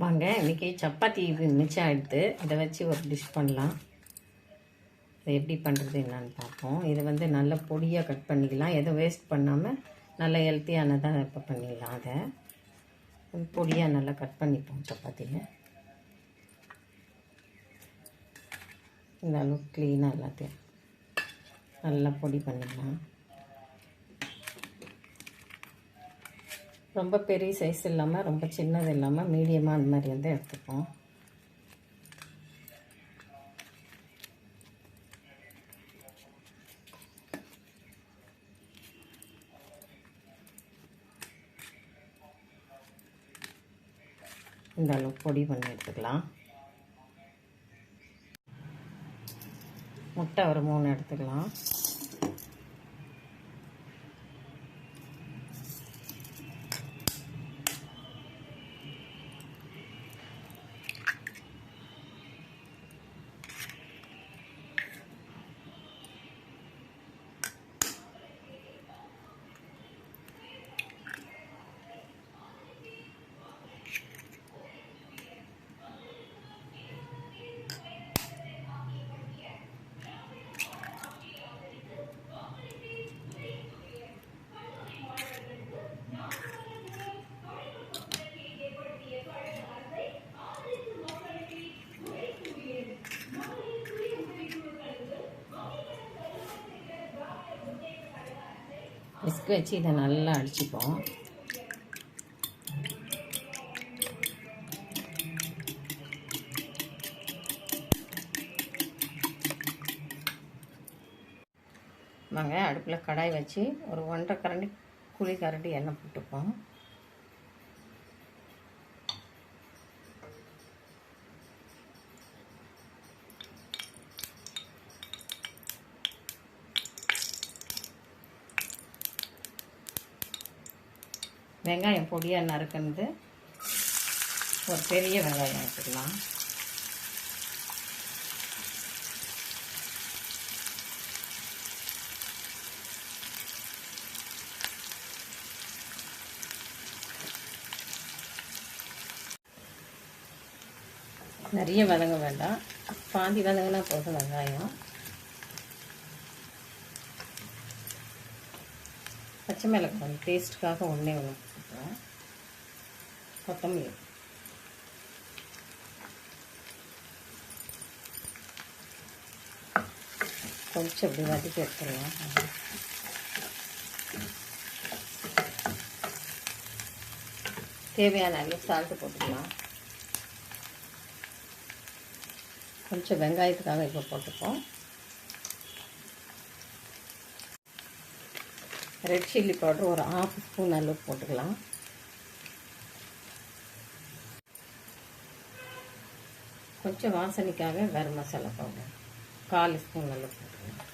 வாங்க இன்றைக்கி சப்பாத்தி இது மிச்சம் எடுத்து அதை வச்சு ஒரு டிஷ் பண்ணலாம். அதை எப்படி பண்ணுறது என்னன்னு பார்ப்போம். இதை வந்து நல்ல பொடியாக கட் பண்ணிக்கலாம். எதுவும் வேஸ்ட் பண்ணாமல் நல்ல ஹெல்த்தியானதாக இப்போ பண்ணிடலாம் அதை. பொடியாக நல்லா கட் பண்ணிப்போம் சப்பாத்தியை இந்த அளவுக்கு க்ளீனாக எல்லாத்தையும் நல்லா பொடி பண்ணிடலாம் ரொம்ப பெரிய சைஸ் இல்லாமல் ரொம்ப சின்னது இல்லாமல் மீடியமாக அந்த மாதிரி வந்து எடுத்துப்போம். இந்த அளவு பொடி பண்ணி எடுத்துக்கலாம். முட்டை ஒரு மூணு எடுத்துக்கலாம். விஸ்க் வச்சு இதை நல்லா அடிச்சுப்போம். வாங்க அடுப்பில் கடாய் வச்சு ஒரு ஒன்றரை கரண்டி குழி கரண்டி எண்ணெய் போட்டுப்போம். வெங்காயம் பொடியாக நறுக்கிறது ஒரு பெரிய வெங்காயம் எடுத்துக்கலாம். நிறைய வதங்க வேண்டாம். பாதி வதங்கினா போதும் வெங்காயம். பச்சை மிளகாய் டேஸ்ட்டுக்காக ஒன்றே ஒன்று கொத்தமல்லி. கொஞ்சம் இப்படி வதக்கி எடுத்துடலாம். தேவையான அளவு சால்ட்டு போட்டுக்கலாம். கொஞ்சம் வெங்காயத்துக்காக இப்போ போட்டுப்போம். ரெட் சில்லி பவுடர் ஒரு ஆஃப் ஸ்பூன் அளவு போட்டுக்கலாம். கொஞ்சம் வாசனைக்காக கரம் மசாலா பவுடர் கால் ஸ்பூன் அளவு போட்டுக்கலாம்.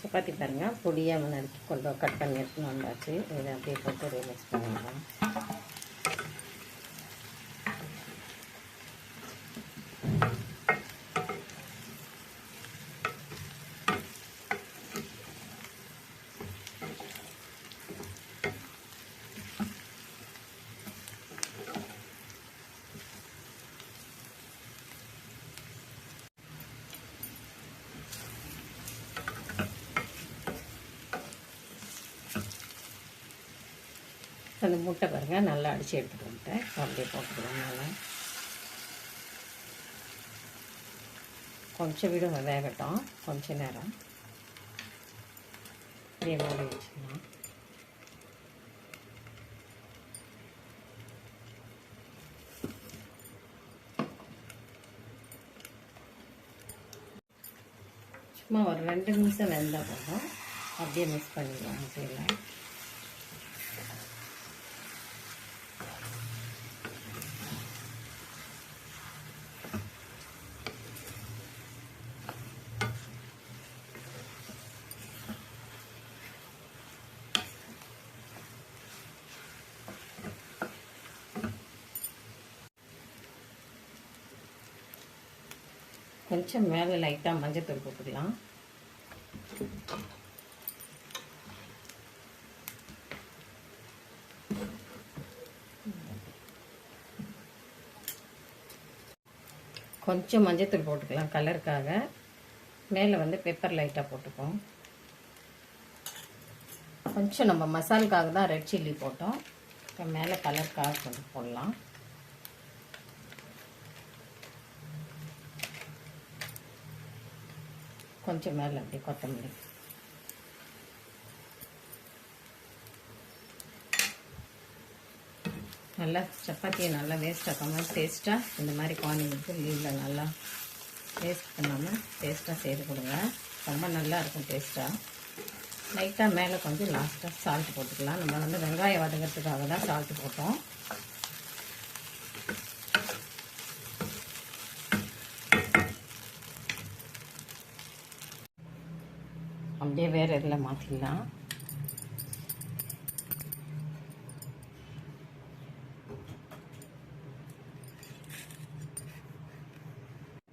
சப்பாத்தி பாருங்கள் பொடியாக நறுக்கி கொண்டு கட் பண்ணி எடுத்துன்னு வந்தாச்சு. இதை அப்படியே போட்டு ரிலீஸ் பண்ணிடலாம். அந்த முட்டை பாருங்கள் நல்லா அடித்து எடுத்துகிட்டு வந்துட்டேன். அப்படியே போட்டுக்கலாம் நல்லா கொஞ்சம் விடுங்க வேகட்டும். கொஞ்ச நேரம். அப்படியே மூடி வச்சுக்கலாம் சும்மா ஒரு ரெண்டு நிமிஷம் வெந்தால் போதும் அப்படியே மிக்ஸ் பண்ணிடலாம் செய்யலாம் கொஞ்சம் மேலே லைட்டாக மஞ்சத்தூள் போட்டுக்கலாம். கொஞ்சம் மஞ்சத்தூள் போட்டுக்கலாம் கலருக்காக மேலே வந்து பெப்பர் லைட்டாக போட்டுக்கோம் கொஞ்சம் நம்ம மசாலுக்காக தான் ரெட் சில்லி போட்டோம். இப்போ மேலே கலருக்காக கொஞ்சம் போடலாம். கொஞ்சம் மேலே அப்படியே கொத்தமல்லி நல்லா சப்பாத்தியை நல்லா வேஸ்ட் ஆக்காமல் டேஸ்ட்டாக இந்த மாதிரி குழந்தைங்களுக்கு லீவில் நல்லா வேஸ்ட் பண்ணாமல் டேஸ்ட்டாக செய்து கொடுங்க ரொம்ப நல்லா இருக்கும் டேஸ்ட்டாக லைட்டாக மேலே கொஞ்சம் லாஸ்ட்டாக சால்ட் போட்டுக்கலாம் நம்ம வந்து வெங்காயம் வதங்கிறதுக்காக தான் சால்ட் போட்டோம் அப்படியே வேறு இதில் மாற்றிடலாம்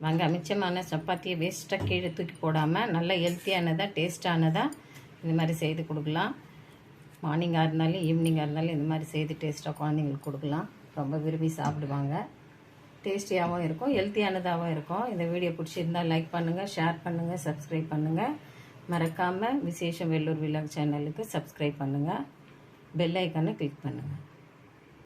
வாங்க மிச்சமான சப்பாத்தியை வேஸ்ட்டாக கீழே தூக்கி போடாமல் நல்லா ஹெல்த்தியானதாக டேஸ்டானதாக இந்த மாதிரி செய்து கொடுக்கலாம். மார்னிங்காக இருந்தாலும் ஈவினிங்காக இருந்தாலும் இந்த மாதிரி செய்து டேஸ்ட்டாக குழந்தைங்களுக்கு கொடுக்கலாம். ரொம்ப விரும்பி சாப்பிடுவாங்க. டேஸ்டியாகவும் இருக்கும் ஹெல்த்தியானதாகவும் இருக்கும். இந்த வீடியோ பிடிச்சிருந்தால் லைக் பண்ணுங்கள் ஷேர் பண்ணுங்கள் சப்ஸ்கிரைப் பண்ணுங்கள் மறக்காமல் விசேஷம் வெள்ளூர் விழா சேனலுக்கு சப்ஸ்கிரைப் பண்ணுங்கள் பெல் ஐக்கானை கிளிக் பண்ணுங்கள்